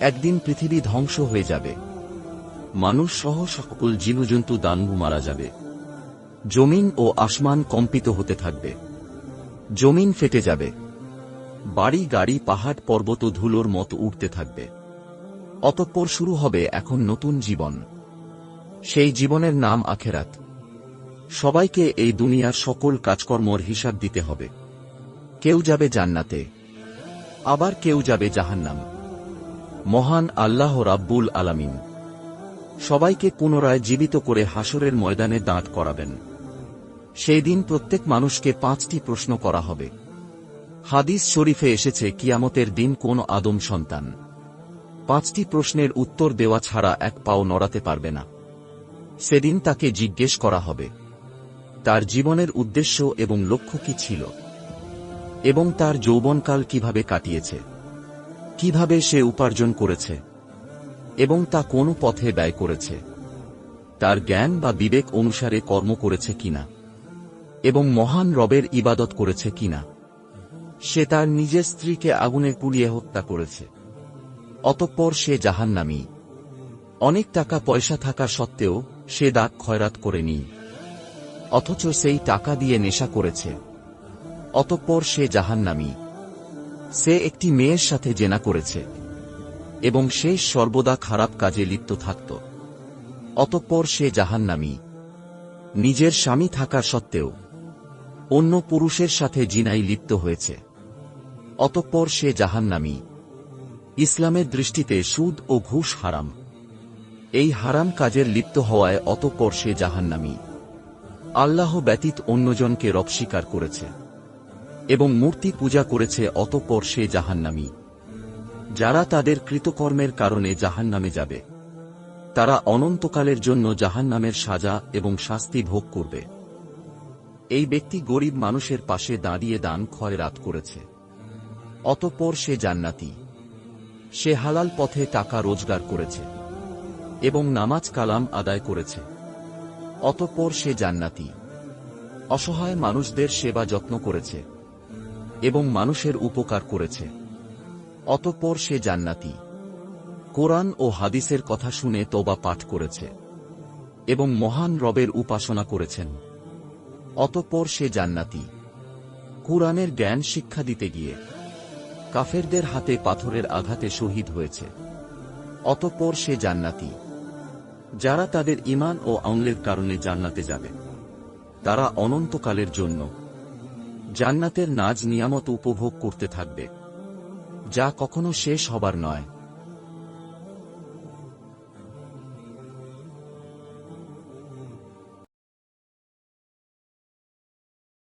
একদিন পৃথিবী ধ্বংস হয়ে যাবে। মানুষ সহ সকল জীবজন্তু দানবু মারা যাবে। জমিন ও আসমান কম্পিত হতে থাকবে। জমিন ফেটে যাবে। বাড়ি, গাড়ি, পাহাড়, পর্বত ধুলোর মতো উঠতে থাকবে। অতঃপর শুরু হবে এখন নতুন জীবন। সেই জীবনের নাম আখেরাত। সবাইকে এই দুনিয়ার সকল কাজকর্মর হিসাব দিতে হবে। কেউ যাবে জান্নাতে, আবার কেউ যাবে জাহান্নাম। মহান আল্লাহ রাব্বুল আলামিন। সবাইকে পুনরায় জীবিত করে হাসরের ময়দানে দাঁড় করাবেন। সেই দিন প্রত্যেক মানুষকে পাঁচটি প্রশ্ন করা হবে। হাদিস শরীফে এসেছে কিয়ামতের দিন কোন আদম সন্তান। পাঁচটি প্রশ্নের উত্তর দেওয়া ছাড়া এক পাও নড়াতে পারবে না। সেদিন তাকে জিজ্ঞেস করা হবে, তার জীবনের উদ্দেশ্য এবং লক্ষ্য কি ছিল? এবং তার যৌবনকাল কীভাবে কাটিয়েছে? কীভাবে সে উপার্জন করেছে এবং তা কোন পথে ব্যয় করেছে? তার জ্ঞান বা বিবেক অনুসারে কর্ম করেছে কিনা? এবং মহান রবের ইবাদত করেছে কিনা? সে তার নিজের স্ত্রীকে আগুনে পুড়িয়ে হত্যা করেছে। অতঃপর সে জাহান্নামী। অনেক টাকা পয়সা থাকা সত্ত্বেও সে দাগ খয়রাত করেনি। অথচ সেই টাকা দিয়ে নেশা করেছে। অতঃপর সে জাহান্নামী। সে একটি মেয়ের সাথে জেনা করেছে, এবং সে সর্বদা খারাপ কাজে লিপ্ত থাকত। অতঃপর সে জাহান্নামী। নিজের স্বামী থাকার সত্ত্বেও, অন্য পুরুষের সাথে জিনাই লিপ্ত হয়েছে। অতঃপর সে জাহান্নামী। ইসলামের দৃষ্টিতে সুদ ও ঘুষ হারাম। এই হারাম কাজের লিপ্ত হওয়ায় অতঃপর সে জাহান্নামী। আল্লাহ ব্যতীত অন্যজনকে রব স্বীকার করেছে। এবং মূর্তি পূজা করেছে অতঃপর সে জাহান্নামী। যারা তাদের কৃতকর্মের কারণে জাহান্নামে যাবে, তারা অনন্তকালের জন্য জাহান্নামের সাজা এবং শাস্তি ভোগ করবে। এই ব্যক্তি গরিব মানুষের পাশে দাঁড়িয়ে দান ক্ষয়রাত করেছে। অতঃপর সে জান্নাতি। সে হালাল পথে টাকা রোজগার করেছে এবং নামাজ কালাম আদায় করেছে। অতঃপর সে জান্নাতি। অসহায় মানুষদের সেবা যত্ন করেছে। এবং মানুষের উপকার করেছে। অতঃপর সে জান্নাতি। কোরআন ও হাদিসের কথা শুনে তোবা পাঠ করেছে এবং মহান রবের উপাসনা করেছেন। অতঃপর সে জান্নাতি। কুরআনের জ্ঞান শিক্ষা দিতে গিয়ে কাফেরদের হাতে পাথরের আঘাতে শহীদ হয়েছে। অতঃপর সে জান্নাতি। যারা তাদের ইমান ও আউলের কারণে জান্নাতে যাবে, তারা অনন্তকালের জন্য জান্নাতের নাজ নিয়ামত উপভোগ করতে থাকবে যা কখনো শেষ হবার নয়।